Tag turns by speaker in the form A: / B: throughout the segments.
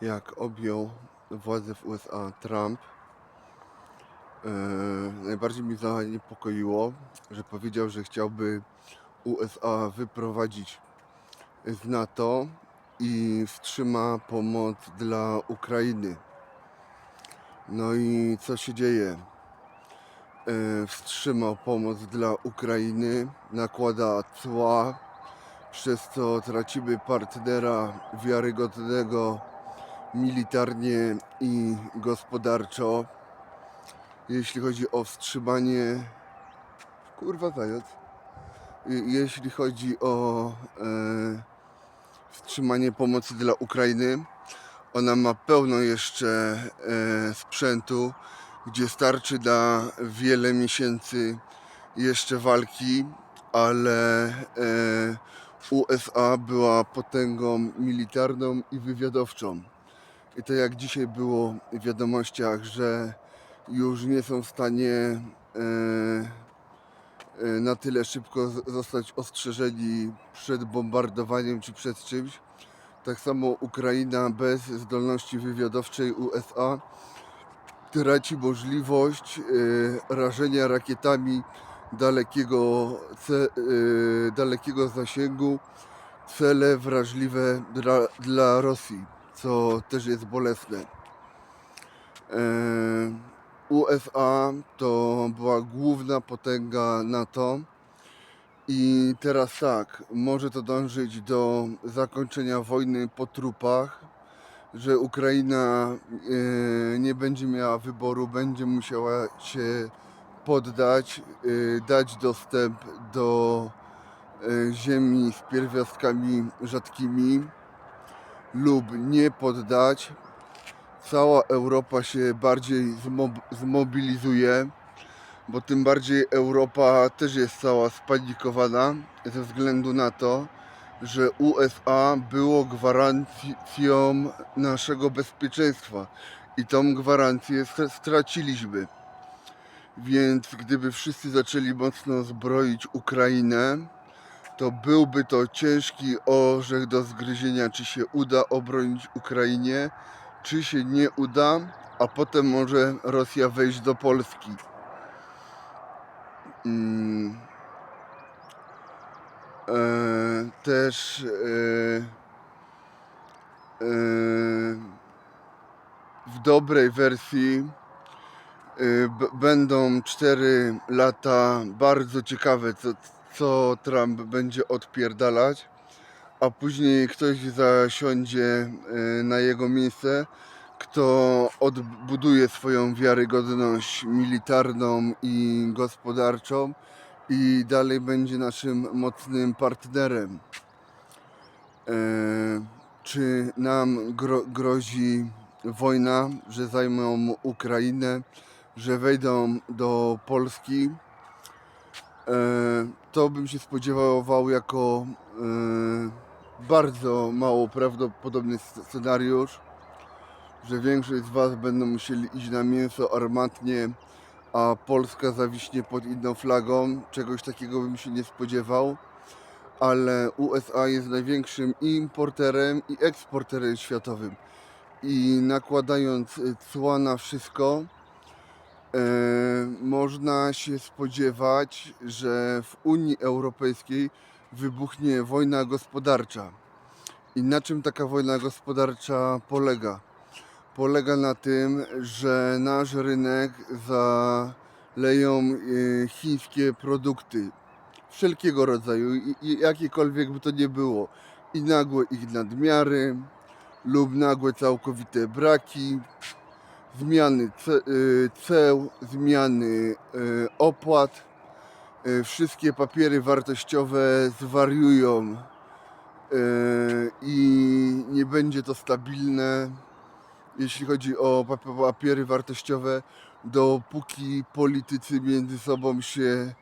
A: jak objął władzę w USA Trump, e, najbardziej mnie zaniepokoiło, że powiedział, że chciałby USA wyprowadzić z NATO i wstrzyma pomoc dla Ukrainy. No i co się dzieje? E, Wstrzymał pomoc dla Ukrainy, nakłada cła, przez co tracimy partnera wiarygodnego militarnie i gospodarczo. Jeśli chodzi o wstrzymanie. Kurwa zając. Je- Jeśli chodzi o e, wstrzymanie pomocy dla Ukrainy, ona ma pełno jeszcze e, sprzętu, gdzie starczy na wiele miesięcy jeszcze walki, ale e, USA była potęgą militarną i wywiadowczą. I to jak dzisiaj było w wiadomościach, że już nie są w stanie e, e, na tyle szybko zostać ostrzeżeni przed bombardowaniem czy przed czymś. Tak samo Ukraina bez zdolności wywiadowczej USA traci możliwość e, rażenia rakietami dalekiego, dalekiego zasięgu cele wrażliwe dla, dla Rosji, co też jest bolesne. E, USA to była główna potęga NATO i teraz tak, może to dążyć do zakończenia wojny po trupach, że Ukraina e, nie będzie miała wyboru, będzie musiała się poddać, e, dać dostęp do ziemi z pierwiastkami rzadkimi lub nie poddać. Cała Europa się bardziej zmob- zmobilizuje, bo tym bardziej Europa też jest cała spanikowana ze względu na to, że USA było gwarancją naszego bezpieczeństwa i tą gwarancję str- straciliśmy. Więc gdyby wszyscy zaczęli mocno zbroić Ukrainę, to byłby to ciężki orzech do zgryzienia, czy się uda obronić Ukrainie, czy się nie uda, a potem może Rosja wejść do Polski. Mm. E, też e, e, w dobrej wersji e, będą 4 lata bardzo ciekawe, co, co Trump będzie odpierdalać, a później ktoś zasiądzie e, na jego miejsce, kto odbuduje swoją wiarygodność militarną i gospodarczą i dalej będzie naszym mocnym partnerem. E, czy nam gro, grozi wojna, że zajmą Ukrainę, że wejdą do Polski? E, to bym się spodziewał jako e, bardzo mało prawdopodobny sc- scenariusz, że większość z Was będą musieli iść na mięso armatnie, a Polska zawiśnie pod inną flagą. Czegoś takiego bym się nie spodziewał, ale USA jest największym importerem i eksporterem światowym. I nakładając y, cła na wszystko, można się spodziewać, że w Unii Europejskiej wybuchnie wojna gospodarcza. I na czym taka wojna gospodarcza polega? Polega na tym, że nasz rynek zaleją y, chińskie produkty wszelkiego rodzaju, jakiekolwiek by to nie było. I nagłe ich nadmiary, lub nagłe całkowite braki, zmiany y, ceł, zmiany y, opłat. Y, Wszystkie papiery wartościowe zwariują i nie będzie to stabilne, jeśli chodzi o pap- papiery wartościowe, dopóki politycy między sobą się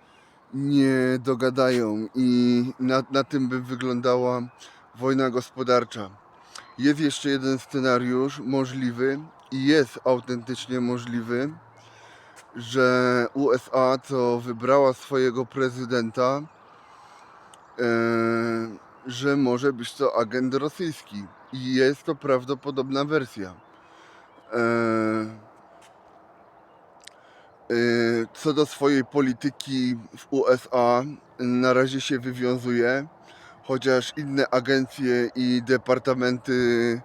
A: nie dogadają i na, na tym by wyglądała wojna gospodarcza. Jest jeszcze jeden scenariusz możliwy i jest autentycznie możliwy, że USA, co wybrała swojego prezydenta, e, że może być to agent rosyjski. i jest to prawdopodobna wersja. E, e, Co do swojej polityki w USA, na razie się wywiązuje, chociaż inne agencje i departamenty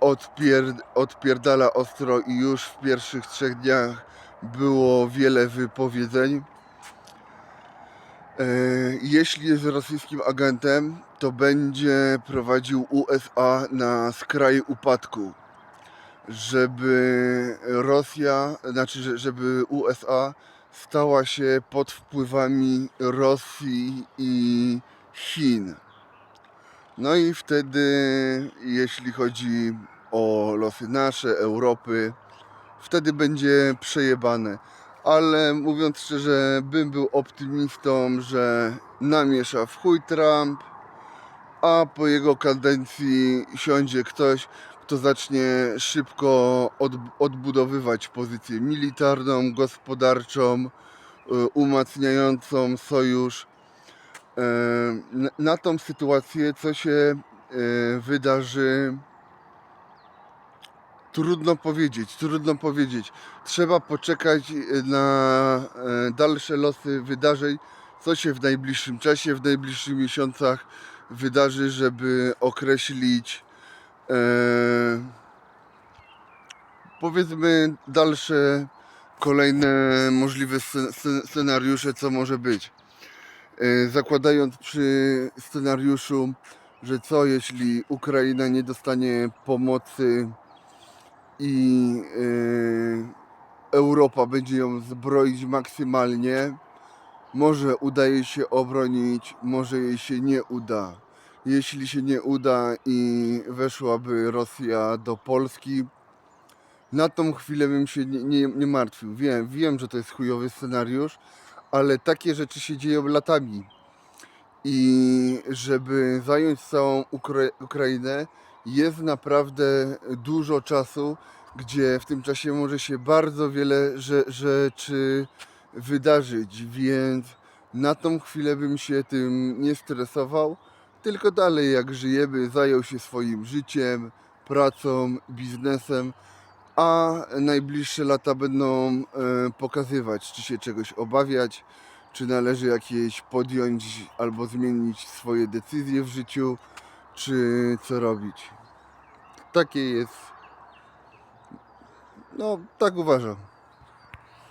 A: odpier, odpierdala ostro i już w pierwszych trzech dniach było wiele wypowiedzeń. E, Jeśli jest rosyjskim agentem, to będzie prowadził USA na skraj upadku, żeby Rosja, znaczy, że- żeby USA stała się pod wpływami Rosji i Chin. No i wtedy, jeśli chodzi o losy nasze, Europy, wtedy będzie przejebane. Ale mówiąc szczerze, bym był optymistą, że namiesza w chuj Trump, a po jego kadencji siądzie ktoś, kto zacznie szybko od, odbudowywać pozycję militarną, gospodarczą, y, umacniającą sojusz. Na, tą sytuację, co się e, wydarzy, Trudno powiedzieć, trudno powiedzieć. Trzeba poczekać e, na e, dalsze losy wydarzeń, co się w najbliższym czasie, w najbliższych miesiącach wydarzy, żeby określić powiedzmy dalsze kolejne możliwe sce- sce- scenariusze, co może być. E, Zakładając przy scenariuszu, że co jeśli Ukraina nie dostanie pomocy i yy, Europa będzie ją zbroić maksymalnie. Może uda jej się obronić, może jej się nie uda. Jeśli się nie uda i weszłaby Rosja do Polski, na tą chwilę bym się nie, nie, nie martwił. Wiem, wiem, że to jest chujowy scenariusz, ale takie rzeczy się dzieją latami. I żeby zająć całą Ukra- Ukrainę, jest naprawdę dużo czasu, gdzie w tym czasie może się bardzo wiele rze- rzeczy wydarzyć, więc na tą chwilę bym się tym nie stresował, tylko dalej jak żyjemy, zajął się swoim życiem, pracą, biznesem, a najbliższe lata będą e, pokazywać, czy się czegoś obawiać, czy należy jakieś podjąć albo zmienić swoje decyzje w życiu, czy co robić. Takie jest. No, tak uważam.